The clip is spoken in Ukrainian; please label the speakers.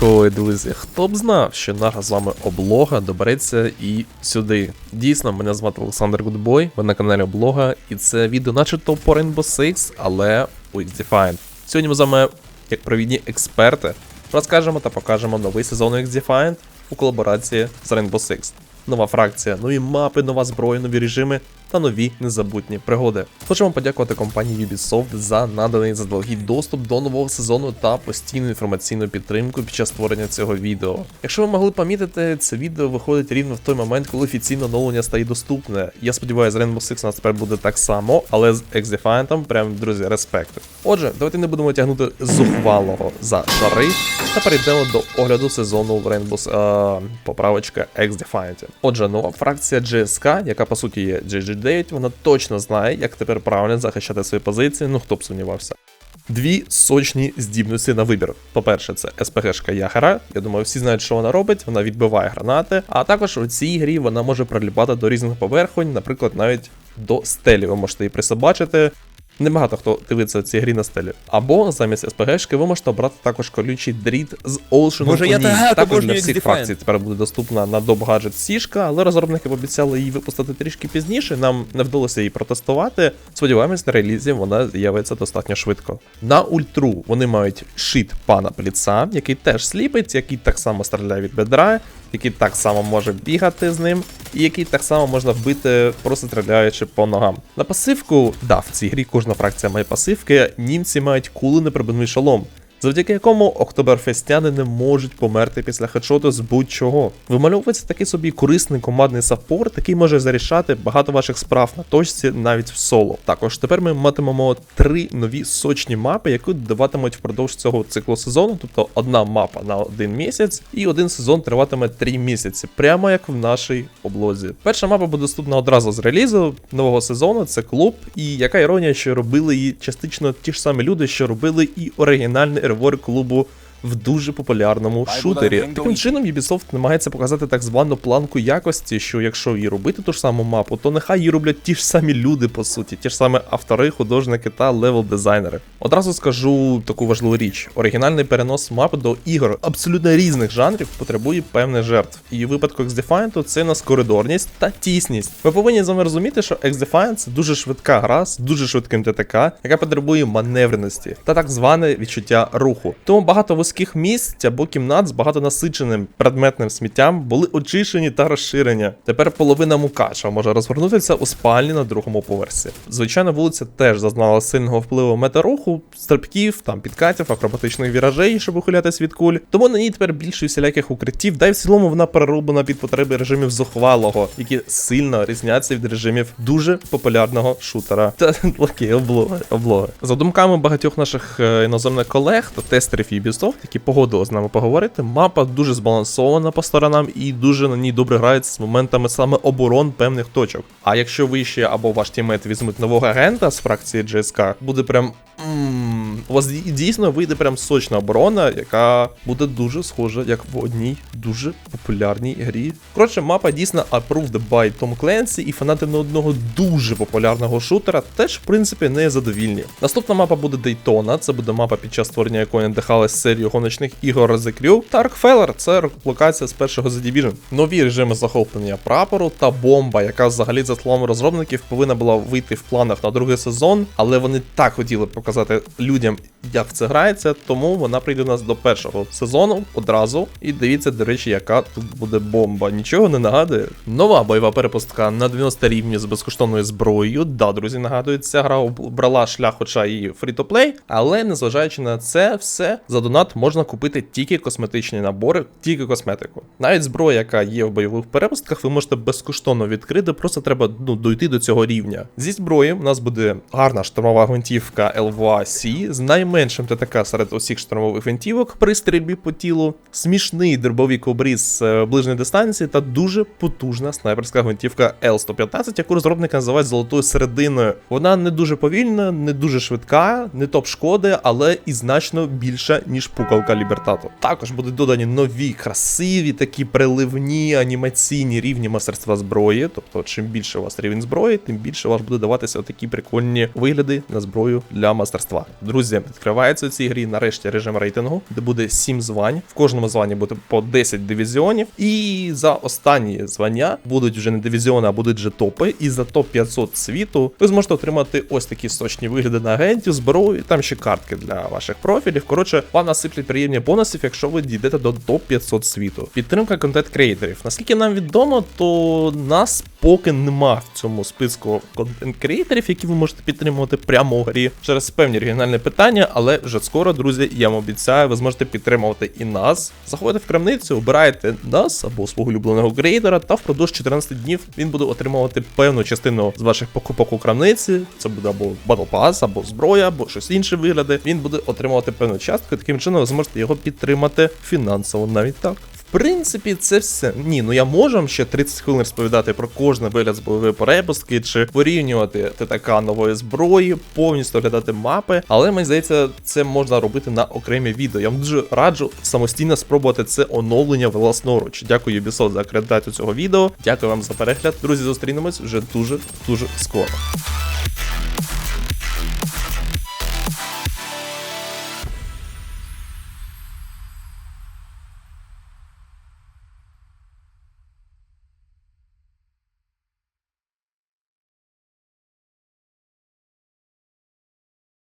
Speaker 1: Ой, друзі, хто б знав, що наша з вами облога добереться і сюди. Дійсно, мене звати Олександр Гудбой, ви на каналі Облога, і це відео начебто по Rainbow Six, але у X-Defiant. Сьогодні ми з вами, як провідні експерти, розкажемо та покажемо новий сезон X-Defiant у колаборації з Rainbow Six. Нова фракція, нові мапи, нова зброя, нові режими та нові незабутні пригоди. Хочемо подякувати компанії Ubisoft за наданий заздалегідь доступ до нового сезону та постійну інформаційну підтримку під час створення цього відео. Якщо ви могли помітити, це відео виходить рівно в той момент, коли офіційне оновлення стає доступне. Я сподіваюся, з Rainbow Six у нас тепер буде так само, але з X-Defiant прям, друзі, респект. Отже, давайте не будемо тягнути зухвалого за шари та перейдемо до огляду сезону в Rainbow Six, е, поправочка X-Defiant. Отже, нова фракція GSK, яка по суті є GG9, вона точно знає, як тепер правильно захищати свої позиції, ну хто б сумнівався. Дві сочні здібності на вибір. По-перше, це СПГшка Яхера. Я думаю, всі знають, що вона робить. Вона відбиває гранати. А також у цій грі вона може приліпати до різних поверхонь, наприклад, навіть до стелі. Ви можете її присобачити. Небагато хто дивиться в цій грі на стелі. Або замість СПГшки ви можете обрати також колючий дріт з Ocean
Speaker 2: Боже, я так
Speaker 1: Також для всіх фракцій тепер буде доступна на доп гаджет сішка, але розробники обіцяли її випустити трішки пізніше. Нам не вдалося її протестувати. Сподіваємось, на релізі вона з'явиться достатньо швидко. На ультру вони мають шит пана Пліца, який теж сліпить, який так само стріляє від бедра, який так само може бігати з ним, і який так само можна вбити, просто стріляючи по ногам. На пасивку, да, в цій грі кожна фракція має пасивки, німці мають кули неприбивний шолом. Завдяки якому октоберфестяни не можуть померти після хедшоту з будь-чого. Вимальовується такий собі корисний командний саппорт, який може зарішати багато ваших справ на точці навіть в соло. Також тепер ми матимемо три нові сочні мапи, які додаватимуть впродовж цього циклу сезону, тобто одна мапа на один місяць, і один сезон триватиме три місяці, прямо як в нашій облозі. Перша мапа буде доступна одразу з релізу нового сезону. Це клуб, і яка іронія, що робили її частично ті ж самі люди, що робили і оригінальний реворк клубу. В дуже популярному шутері. Таким чином Ubisoft намагається показати так звану планку якості, що якщо і робити ту ж саму мапу, то нехай її роблять ті ж самі люди, по суті, ті ж самі автори, художники та левел-дизайнери. Одразу скажу таку важливу річ: оригінальний перенос мап до ігор абсолютно різних жанрів потребує певних жертв. І у випадку X-Defiant це у нас коридорність та тісність. Ви повинні з вами розуміти, що X-Defiant це дуже швидка гра з дуже швидким ТТК, яка потребує маневреності та так зване відчуття руху. Тому багато вузьких місць або кімнат з багатонасиченим предметним сміттям були очищені та розширені. Тепер половина мукаша може розвернутися у спальні на другому поверсі. Звичайно, вулиця теж зазнала сильного впливу метаруху, стрибків, там підкатів, акробатичних віражей, щоб ухилятись від куль. Тому на ній тепер більше всіляких укриттів, да й в цілому вона перероблена під потреби режимів зухвалого, які сильно різняться від режимів дуже популярного шутера та лаки облоги. облоги. За думками багатьох наших е, іноземних колег та тестерів Ubisoft, які погодили з нами поговорити, мапа дуже збалансована по сторонам і дуже на ній добре грається з моментами саме оборон певних точок. А якщо ви ще або ваш тімейт візьмуть нового агента з фракції GSK, буде прям. У вас дійсно вийде прям сочна оборона, яка буде дуже схожа, як в одній дуже популярній грі. Коротше, мапа дійсно approved by Tom Clancy, і фанати не одного дуже популярного шутера теж, в принципі, не задовільні. Наступна мапа буде Daytona, це буде мапа, під час створення якої надихалась серію гоночних ігор The Crew. Та Rockefeller – це локація з першого The Division. Нові режими захоплення прапору та бомба, яка взагалі за словами розробників повинна була вийти в планах на другий сезон, але вони так хотіли показати людям, як це грається, тому вона прийде у нас до першого сезону одразу. І дивіться, до речі, яка тут буде бомба. Нічого не нагадує. Нова бойова перепустка на 90 рівні з безкоштовною зброєю. Да, друзі, нагадую, ця гра обрала шлях, хоча і фрі-то-плей, але незважаючи на це все, за донат можна купити тільки косметичні набори, тільки косметику. Навіть зброя, яка є в бойових перепустках, ви можете безкоштовно відкрити, просто треба ну, дойти до цього рівня. Зі зброї у нас буде гарна штурмова гвинтівка LVA-C найменшим ТТК серед усіх штурмових гвинтівок при стрільбі по тілу, смішний дербовик обріз з е, ближньої дистанції та дуже потужна снайперська гвинтівка L115, яку розробники називають золотою серединою. Вона не дуже повільна, не дуже швидка, не топ шкоди, але і значно більша, ніж пукалка Лібертату. Також будуть додані нові, красиві, такі приливні анімаційні рівні мастерства зброї. Тобто, чим більше у вас рівень зброї, тим більше у вас буде даватися такі прикольні вигляди на зброю для мастерства. Друзі, відкривається у цій грі нарешті режим рейтингу, де буде 7 звань. В кожному званні буде по 10 дивізіонів. І за останні звання будуть вже не дивізіони, а будуть вже топи. І за топ 500 світу ви зможете отримати ось такі сочні вигляди на агентів, зброю, і там ще картки для ваших профілів. Коротше, вам насиплять приємні бонусів, якщо ви дійдете до топ 500 світу. Підтримка контент креаторів. Наскільки нам відомо, то нас поки нема в цьому списку контент креаторів, які ви можете підтримувати прямо у грі через певні регіональні питання, але вже скоро, друзі, я вам обіцяю, ви зможете підтримувати і нас. Заходите в крамницю, обираєте нас або свого улюбленого грейдера, та впродовж 14 днів він буде отримувати певну частину з ваших покупок у крамниці. Це буде або Battle Pass, або зброя, або щось інше вигляди. Він буде отримувати певну частку, таким чином ви зможете його підтримати фінансово навіть так. Принципі, це все. Ні, ну я можу вам ще 30 хвилин розповідати про кожний вигляд з бойової перепустки, чи порівнювати ТТК нової зброї, повністю оглядати мапи. Але мені здається, це можна робити на окремі відео. Я вам дуже раджу самостійно спробувати це оновлення власноруч. Дякую Ubisoft за акредитацію цього відео. Дякую вам за перегляд. Друзі, зустрінемось вже дуже дуже скоро.